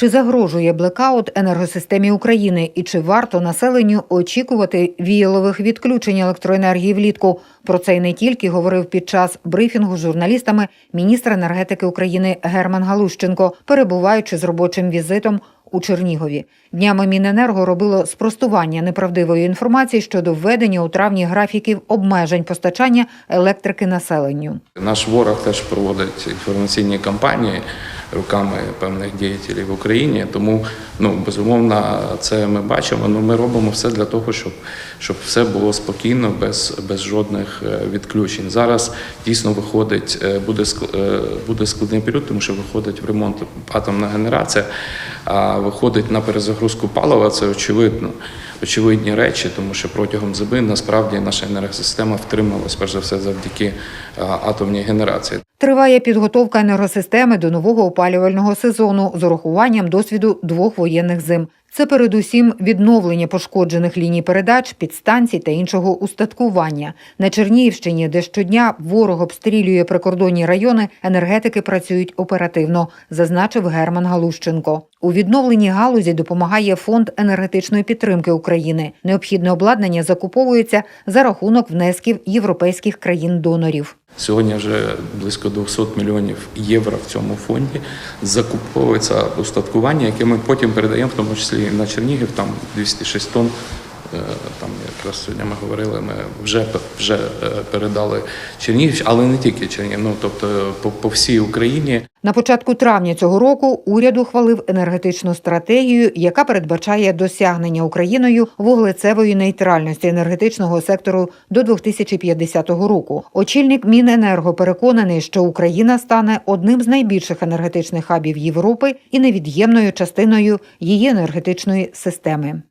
Чи загрожує блекаут енергосистемі України і чи варто населенню очікувати віялових відключень електроенергії влітку? Про це й не тільки говорив під час брифінгу з журналістами міністр енергетики України Герман Галущенко, перебуваючи з робочим візитом у Чернігові. Днями Міненерго робило спростування неправдивої інформації щодо введення у травні графіків обмежень постачання електрики населенню. Наш ворог теж проводить інформаційні кампанії руками певних діятелів в Україні. Тому ну безумовно, це ми бачимо. Ну ми робимо все для того, щоб, щоб все було спокійно, без, без жодних е, відключень. Зараз дійсно виходить, е, буде е, буде складний період, тому що виходить в ремонт атомна генерація, а виходить на перезагрузку палива. Це очевидно. Очевидні речі, тому що протягом зими насправді наша енергосистема втрималась перш за все завдяки атомній генерації. Триває підготовка енергосистеми до нового опалювального сезону з урахуванням досвіду двох воєнних зим. Це передусім відновлення пошкоджених ліній передач, підстанцій та іншого устаткування. На Чернігівщині, де щодня ворог обстрілює прикордонні райони, енергетики працюють оперативно, зазначив Герман Галущенко. У відновленні галузі допомагає фонд енергетичної підтримки України. Необхідне обладнання закуповується за рахунок внесків європейських країн-донорів. Сьогодні вже близько 200 мільйонів євро в цьому фонді закуповується устаткування, яке ми потім передаємо, в тому числі на Чернігів, там 206 тонн. Е, Там якраз сьогодні ми говорили, ми вже вже е, передали Чернігів, але не тільки Чернігів, ну тобто по, по всій Україні. На початку травня цього року уряд ухвалив енергетичну стратегію, яка передбачає досягнення Україною вуглецевої нейтральності енергетичного сектору до 2050 року. Очільник Міненерго переконаний, що Україна стане одним з найбільших енергетичних хабів Європи і невід'ємною частиною її енергетичної системи.